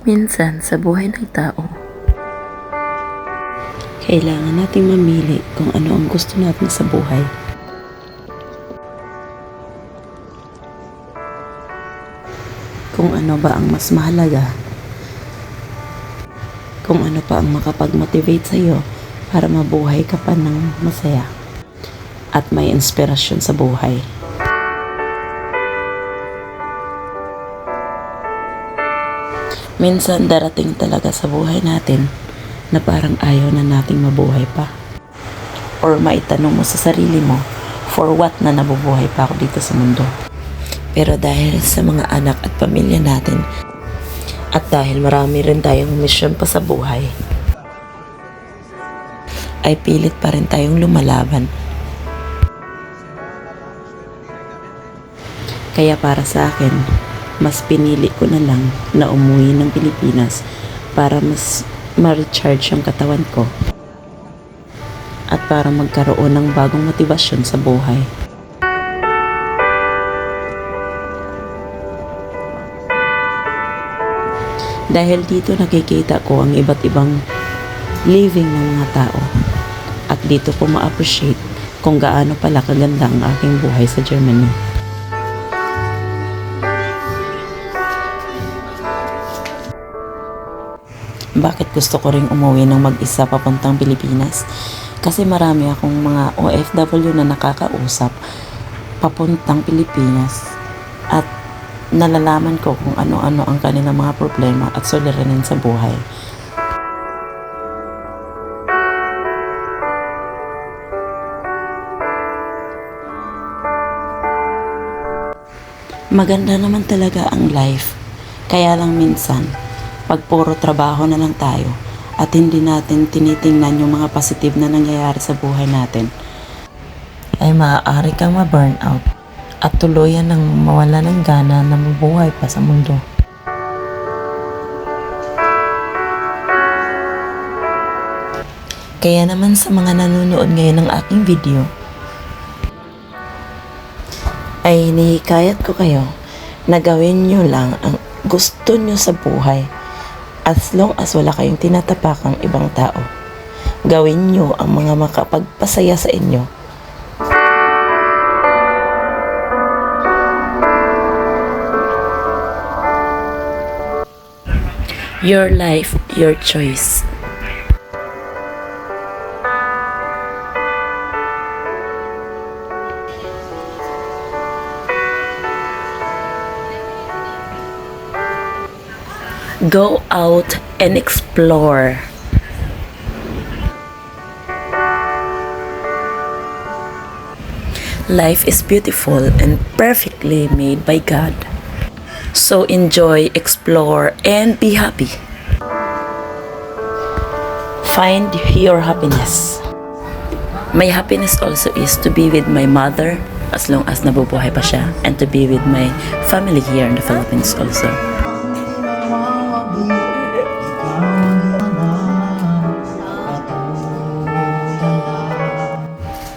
Minsan sa buhay ng tao, kailangan nating mamili kung ano ang gusto natin sa buhay. Kung ano ba ang mas mahalaga. Kung ano pa ang makapag-motivate sa iyo para mabuhay ka pa ng masaya at may inspirasyon sa buhay. Minsan darating talaga sa buhay natin na parang ayaw na nating mabuhay pa. Or maitanong mo sa sarili mo, for what na nabubuhay pa ako dito sa mundo. Pero dahil sa mga anak at pamilya natin, at dahil marami rin tayong mission pa sa buhay, ay pilit pa rin tayong lumalaban. Kaya para sa akin, mas pinili ko na lang na umuwi ng Pilipinas para mas ma-recharge ang katawan ko at para magkaroon ng bagong motibasyon sa buhay. Dahil dito nakikita ko ang iba't ibang living ng mga tao at dito ko ma-appreciate kung gaano pala kaganda ang aking buhay sa Germany. Bakit gusto ko ring umuwi ng mag-isa papuntang Pilipinas? Kasi marami akong mga OFW na nakakausap papuntang Pilipinas at nalalaman ko kung ano-ano ang kanilang mga problema at suliranin sa buhay. Maganda naman talaga ang life. Kaya lang minsan, pag puro trabaho na lang tayo at hindi natin tinitingnan yung mga positive na nangyayari sa buhay natin, ay maaari kang ma-burnout at tuluyan ng mawala ng gana na mabuhay pa sa mundo. Kaya naman sa mga nanonood ngayon ng aking video, ay hinihikayat ko kayo na gawin nyo lang ang gusto nyo sa buhay as long as wala kayong tinatapakang ibang tao. Gawin nyo ang mga makapagpasaya sa inyo. Your life, your choice. Go out and explore. Life is beautiful and perfectly made by God. So enjoy, explore, and be happy. Find your happiness. My happiness also is to be with my mother as long as nabubuhay pa siya and to be with my family here in the Philippines also.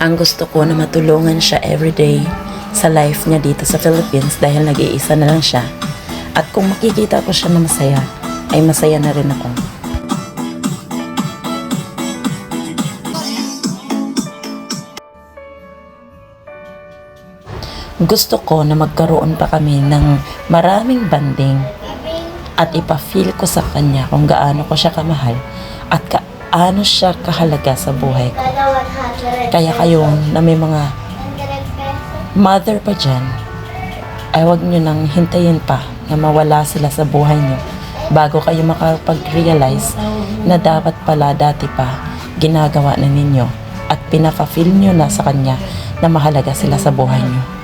Ang gusto ko na matulungan siya everyday sa life niya dito sa Philippines dahil nag-iisa na lang siya. At kung makikita ko siya na masaya, ay masaya na rin ako. Gusto ko na magkaroon pa kami ng maraming banding at ipa-feel ko sa kanya kung gaano ko siya kamahal at kaano siya kahalaga sa buhay ko. Kaya kayo na may mga mother pa dyan, ay wag nyo nang hintayin pa na mawala sila sa buhay nyo bago kayo makapag-realize na dapat pala dati pa ginagawa na ninyo at pinapa-feel nyo na sa kanya na mahalaga sila sa buhay nyo.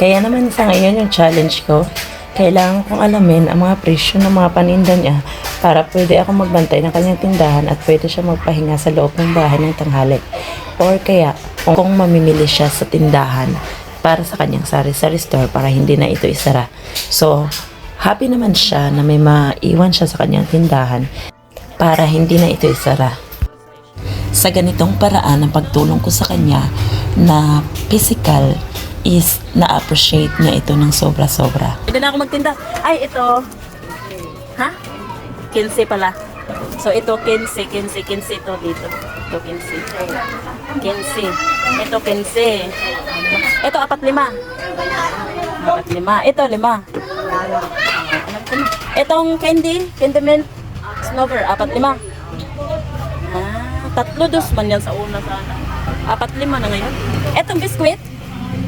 Kaya naman sa ngayon yung challenge ko, kailangan kong alamin ang mga presyo ng mga paninda niya para pwede ako magbantay ng kanyang tindahan at pwede siya magpahinga sa loob ng bahay ng tanghali. Or kaya, kung, mamimili siya sa tindahan para sa kanyang sari-sari store para hindi na ito isara. So, happy naman siya na may maiwan siya sa kanyang tindahan para hindi na ito isara. Sa ganitong paraan ng pagtulong ko sa kanya na physical is na-appreciate niya ito ng sobra-sobra. Pwede na ako magtinda. Ay, ito. Ha? 15 pala. So, ito 15, 15, 15 ito dito. Ito 15. 15. Ito 15. Ito, apat lima. Apat lima. Ito, lima. Itong candy, candy mint, snowbird, apat lima. Ah, tatlo dos man yan sa una sana. Apat lima na ngayon. Etong biskwit?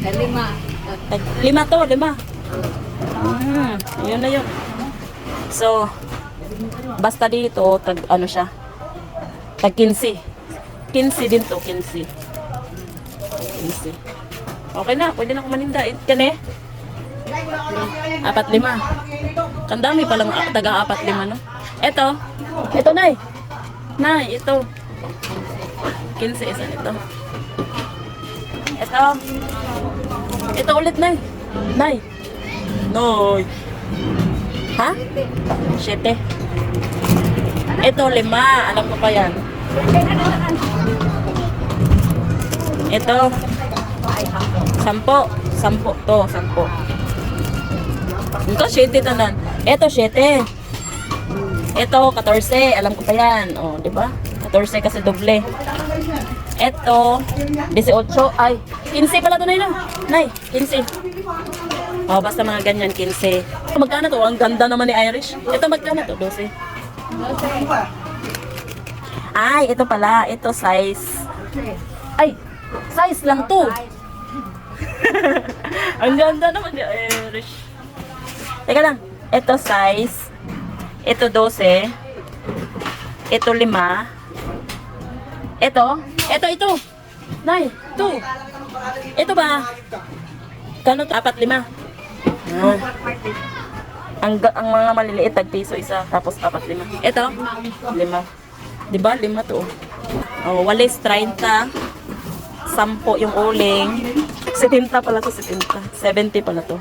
Lima. Ay, lima to, lima. Hmm, yun na yun. So, basta dito, tag, ano siya, tag 15. 15 din to, 15. 15. Okay na, pwede na ako maninda. Eh, eh. Apat lima. Kandami palang ah, taga apat lima, no? Eto. Ito, Nay. Nay, ito. 15 isa nito. Ito. Ito ulit, Nay. Nay. Noy. Ha? Siyete. Ito, lima. Alam ko pa yan. Ito. Sampo. Sampo to. Sampo. Ito, siyete tanan. Ito, siyete. Ito, 14. Alam ko pa yan. O, di ba? 14 kasi doble. Ito, 18. Ay, 15 pala to, Nay, no? Nay, 15. Oh, basta mga ganyan, 15. Magkano to? Ang ganda naman ni Irish. Ito, magkano to? 12. Ay, ito pala. Ito, size. Ay, size lang to. Ang ganda naman ni Irish. Teka lang. Ito, size. Ito, 12. Ito, 5. Ito. Ito, ito. Nay, ito. Ito ba? Kano? Apat, lima. Ah. Ang, ang mga maliliit, tag piso isa, tapos apat, lima. Ito, lima. Di ba? Lima to. Oh, walis, 30. Sampo yung uling. 70 pala to, 70. 70 pala to.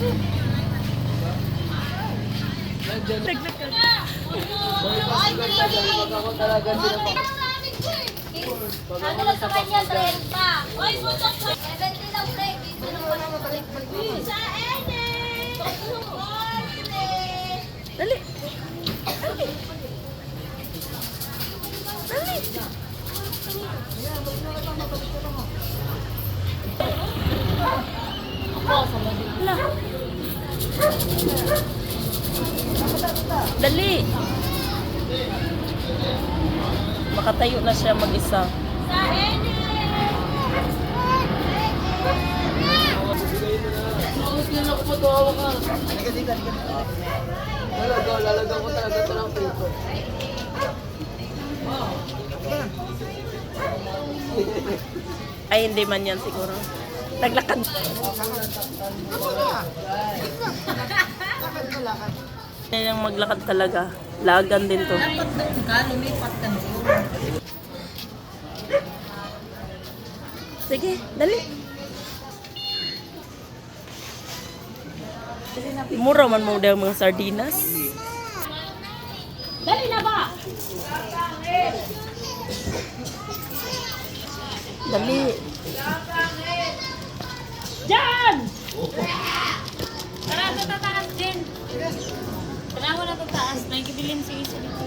Ano lang sa kanya, 30. Oy, butok pa. 70 lang, pre. Dito naman ako balik Sa ene! Dali. Dali. Makatayo na siya mag-isa. Sa ene! Ay, hindi man yan siguro. Naglakad. Yung maglakad talaga. Lagan din to. Sige, dali. Mura man mo daw mga sardinas. Dali na ba? Dali. Diyan! Tara, ito tataas din. Tara mo na tataas. Nagibilin si isa dito.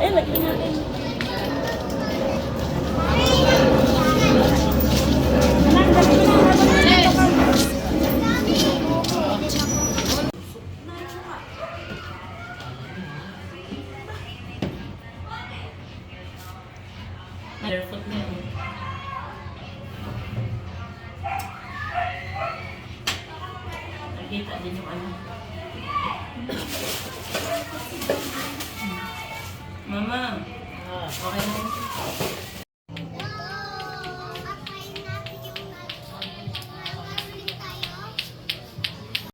Ay, lagyan natin. Nakita din yung ano. Mama, okay na.